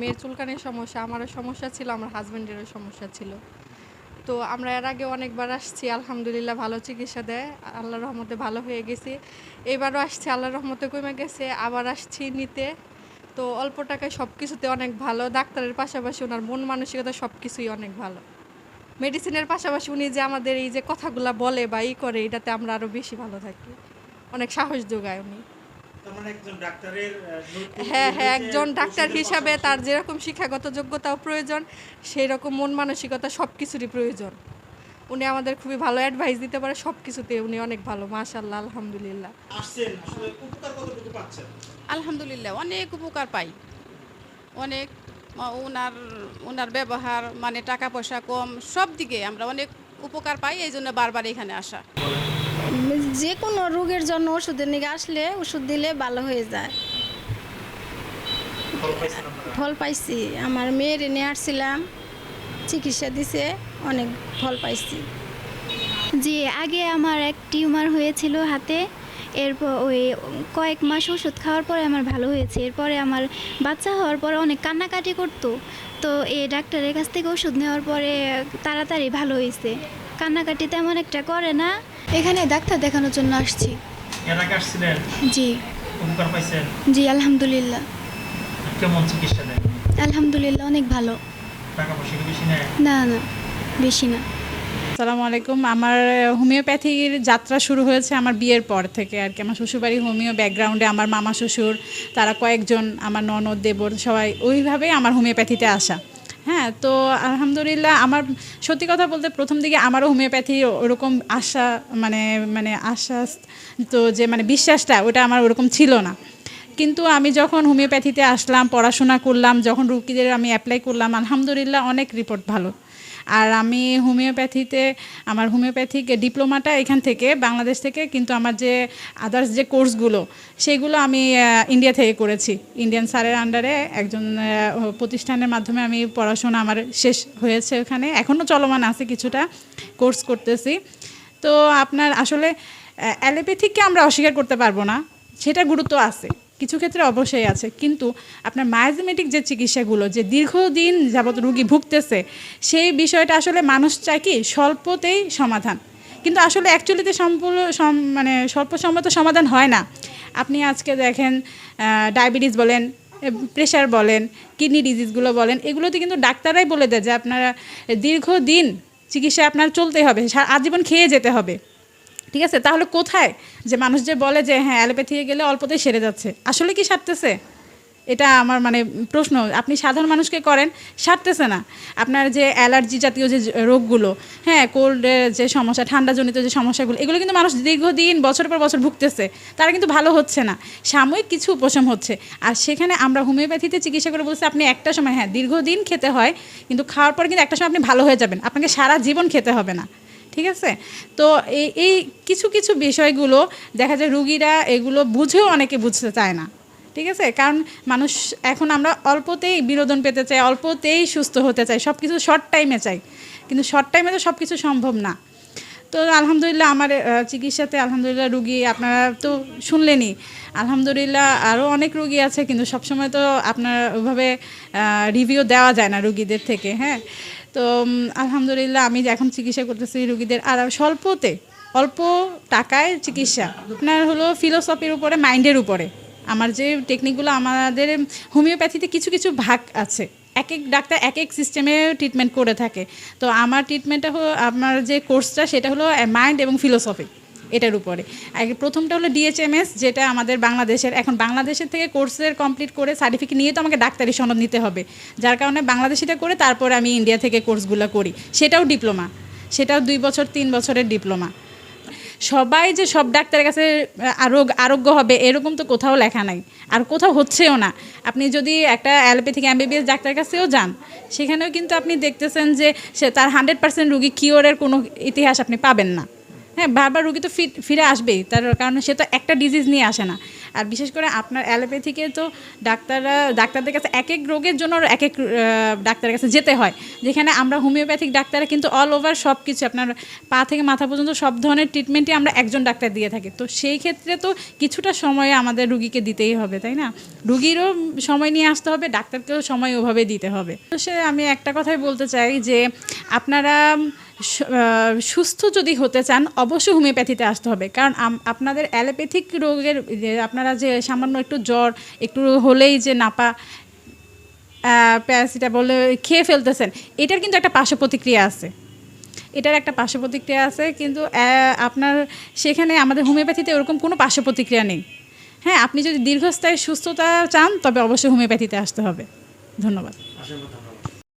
মেয়ের চুলকানির সমস্যা, আমারও সমস্যা ছিল, আমার হাজব্যান্ডেরও সমস্যা ছিল। তো আমরা এর আগে অনেকবার আসছি, আলহামদুলিল্লাহ ভালো চিকিৎসা দেয়, আল্লাহর রহমতে ভালো হয়ে গেছি। এবারও আসছি, আল্লাহর রহমতে কমে গেছে, আবার আসছি নিতে। তো অল্প টাকায় সব কিছুতে অনেক ভালো, ডাক্তারের পাশাপাশি ওনার মন মানসিকতা সব কিছুই অনেক ভালো। মেডিসিনের পাশাপাশি উনি যে আমাদের এই যে কথাগুলা বলে বা ই করে, এটাতে আমরা আরও বেশি ভালো থাকি। অনেক সাহস যোগায় উনি। মানে হ্যাঁ হ্যাঁ একজন ডাক্তার হিসাবে তার যেরকম শিক্ষাগত যোগ্যতাও প্রয়োজন সেই রকম মন মানসিকতা সব কিছুরই প্রয়োজন। উনি আমাদের খুবই ভালো অ্যাডভাইস দিতে পারে সব কিছুতে উনি অনেক ভালো মাশাল্লাহ আলহামদুলিল্লাহ। আসছেন আসলে উপকার কতটুকু পাচ্ছেন? আলহামদুলিল্লাহ অনেক উপকার পাই। অনেক ওনার ওনার ব্যবহার মানে টাকা পয়সা কম সব দিকে আমরা অনেক উপকার পাই এই জন্য বারবার এখানে আসা। যে কোনো রোগের জন্য ওষুধের নিকে আসলে ওষুধ দিলে ভালো হয়ে যায়। ফল পাইছি। আমার মেয়ের নিয়ে আসছিলাম চিকিৎসা দিছে অনেক ফল পাইছি। জি আগে আমার এক টিউমার হয়েছিল হাতে এরপর ওই কয়েক মাস ওষুধ খাওয়ার পরে আমার ভালো হয়েছে। এরপরে আমার বাচ্চা হওয়ার পরে অনেক কান্নাকাটি করতো। তো এই ডাক্তারের কাছ থেকে ওষুধ নেওয়ার পরে তাড়াতাড়ি ভালো হয়েছে কান্নাকাটি তেমন একটা করে না এখানে ডাক্তার দেখানোর জন্য আসছি। এর আগে আসছিলেন? জি। উপকার পাইছেন? জি আলহামদুলিল্লাহ। কেমন চিকিৎসা দেন? আলহামদুলিল্লাহ অনেক ভালো। টাকা পয়সা কি বেশি নেয়? না না বেশি না। আসসালামু আলাইকুম। আমার হোমিওপ্যাথির যাত্রা শুরু হয়েছে আমার বিয়ের পর থেকে আর কি। আমার শ্বশুরবাড়ি হোমিও ব্যাকগ্রাউন্ডে আমার মামা শ্বশুর তারা কয়েকজন আমার ননদ দেবর সবাই ওইভাবেই আমার হোমিওপ্যাথিতে আসা। হ্যাঁ তো আলহামদুলিল্লাহ আমার, সত্যি কথা বলতে প্রথম দিকে আমারও হোমিওপ্যাথি ওরকম আশা মানে মানে আশ্বাস তো যে মানে বিশ্বাসটা, ওটা আমার ওরকম ছিল না। কিন্তু আমি যখন হোমিওপ্যাথিতে আসলাম, পড়াশোনা করলাম, যখন রুগীদের আমি অ্যাপ্লাই করলাম, আলহামদুলিল্লাহ অনেক রিপোর্ট ভালো। আর আমি হোমিওপ্যাথিতে, আমার হোমিওপ্যাথিক ডিপ্লোমাটা এখান থেকে, বাংলাদেশ থেকে, কিন্তু আমার যে আদার্স যে কোর্সগুলো, সেগুলো আমি ইন্ডিয়া থেকে করেছি। ইন্ডিয়ান স্যারের আন্ডারে একজন প্রতিষ্ঠানের মাধ্যমে আমি পড়াশোনা আমার শেষ হয়েছে ওখানে। এখনও চলমান আছে কিছুটা কোর্স করতেছি। তো আপনার আসলে অ্যালোপ্যাথিককে আমরা অস্বীকার করতে পারব না, সেটা গুরুত্ব আছে। কিছু ক্ষেত্রে অবশ্যই আছে। কিন্তু আপনার মায়াজমেটিক যে চিকিৎসাগুলো, যে দীর্ঘদিন যাবত রুগী ভুগতেছে, সেই বিষয়টা আসলে মানুষ চায় কি স্বল্পতেই সমাধান। কিন্তু আসলে অ্যাকচুয়ালিতে সম্পূর্ণ সম- মানে স্বল্প সম্মত সমাধান হয় না। আপনি আজকে দেখেন ডায়াবেটিস বলেন প্রেশার বলেন কিডনি ডিজিজগুলো বলেন, এগুলোতে কিন্তু ডাক্তাররাই বলে দেয় যে আপনারা দীর্ঘদিন চিকিৎসা আপনার চলতে হবে আজীবন খেয়ে যেতে হবে। ঠিক আছে? তাহলে কোথায়? যে মানুষ যে বলে যে হ্যাঁ অ্যালোপ্যাথি গেলে অল্পতেই সেরে যাচ্ছে। আসলে কি সারতেছে? এটা আমার মানে প্রশ্ন। আপনি সাধারণ মানুষকে করেন, সারতেছে না। আপনার যে অ্যালার্জি জাতীয় যে রোগগুলো হ্যাঁ কোল্ডের যে সমস্যা, ঠান্ডাজনিত যে সমস্যাগুলো, এগুলো কিন্তু মানুষ দীর্ঘদিন বছর পর বছর ভুগতেছে। তারা কিন্তু ভালো হচ্ছে না। সাময়িক কিছু উপশম হচ্ছে। আর সেখানে আমরা হোমিওপ্যাথিতে চিকিৎসা করে বলছি, আপনি একটা সময় হ্যাঁ দীর্ঘদিন খেতে হয়, কিন্তু খাওয়ার পর কিন্তু একটা সময় আপনি ভালো হয়ে যাবেন। আপনাকে সারা জীবন খেতে হবে না। ঠিক আছে? তো এই এই কিছু কিছু বিষয়গুলো দেখা যায় রুগীরা এগুলো বুঝেও অনেকে বুঝতে চায় না। ঠিক আছে? কারণ মানুষ এখন আমরা অল্পতেই বিনোদন পেতে চাই, অল্পতেই সুস্থ হতে চাই সব কিছু শর্ট টাইমে চাই। কিন্তু শর্ট টাইমে তো সব কিছু সম্ভব না। তো আলহামদুলিল্লাহ আমার চিকিৎসাতে আলহামদুলিল্লাহ রুগী আপনারা তো শুনলেনই। আলহামদুলিল্লাহ আরও অনেক রুগী আছে, কিন্তু সবসময় তো আপনার ওইভাবে রিভিউ দেওয়া যায় না রুগীদের থেকে হ্যাঁ? তো আলহামদুলিল্লাহ আমি এখন চিকিৎসা করতেছি রুগীদের আর স্বল্পতে, অল্প টাকায় চিকিৎসা। আপনার হলো ফিলোসফির উপরে মাইন্ডের উপরে। আমার যে টেকনিকগুলো আমাদের হোমিওপ্যাথিতে কিছু কিছু ভাগ আছে। এক এক ডাক্তার এক এক সিস্টেমে ট্রিটমেন্ট করে থাকে। তো আমার ট্রিটমেন্টটা হলো, আমার যে কোর্সটা সেটা হলো মাইন্ড এবং ফিলোসফি এটার উপরে। প্রথমটা হলো ডিএচএমএস যেটা আমাদের বাংলাদেশের এখন বাংলাদেশের থেকে কোর্সের কমপ্লিট করে সার্টিফিকেট নিয়ে তো আমাকে ডাক্তারি সনদ নিতে হবে। যার কারণে বাংলাদেশিটা করে তারপরে আমি ইন্ডিয়া থেকে কোর্সগুলো করি। সেটাও ডিপ্লোমা। সেটাও দুই বছর, তিন বছরের ডিপ্লোমা। সবাই যে সব ডাক্তারের কাছে আরোগ আরোগ্য হবে, এরকম তো কোথাও লেখা নাই। আর কোথাও হচ্ছেও না। আপনি যদি একটা অ্যালোপ্যাথিক এমবিবিএস ডাক্তারের কাছেও যান, সেখানেও কিন্তু আপনি দেখতেছেন যে সে তার হান্ড্রেড পার্সেন্ট রুগী কিওরের কোনো ইতিহাস আপনি পাবেন না। হ্যাঁ বারবার রুগী তো ফিরে আসবেই। তার কারণে সে তো একটা ডিজিজ নিয়ে আসে না। আর বিশেষ করে আপনার অ্যালোপ্যাথিকে তো ডাক্তাররা, ডাক্তারদের কাছে এক এক রোগের জন্য এক এক ডাক্তারের কাছে যেতে হয়। যেখানে আমরা হোমিওপ্যাথিক ডাক্তাররা কিন্তু অল ওভার সব কিছু আপনার পা থেকে মাথা পর্যন্ত সব ধরনের ট্রিটমেন্টই আমরা একজন ডাক্তার দিয়ে থাকি। তো সেই ক্ষেত্রে তো কিছুটা সময় আমাদের রুগীকে দিতেই হবে, তাই না? রুগীরও সময় নিয়ে আসতে হবে, ডাক্তারকেও সময় ওভাবে দিতে হবে। তো সে, আমি একটা কথাই বলতে চাই যে, আপনারা সুস্থ যদি হতে চান, অবশ্যই হোমিওপ্যাথিতে আসতে হবে। কারণ আপনাদের অ্যালোপ্যাথিক রোগের আপনারা যে সামান্য একটু জ্বর, একটু হলেই যে নাপা প্যারাসিটামল খেয়ে ফেলতেছেন, এটার কিন্তু একটা পার্শ্ব প্রতিক্রিয়া আছে। এটার একটা পার্শ্ব প্রতিক্রিয়া আছে, কিন্তু আপনার সেখানে আমাদের হোমিওপ্যাথিতে ওরকম কোনো পার্শ্ব প্রতিক্রিয়া নেই। হ্যাঁ আপনি যদি দীর্ঘস্থায়ী সুস্থতা চান, তবে অবশ্যই হোমিওপ্যাথিতে আসতে হবে। ধন্যবাদ।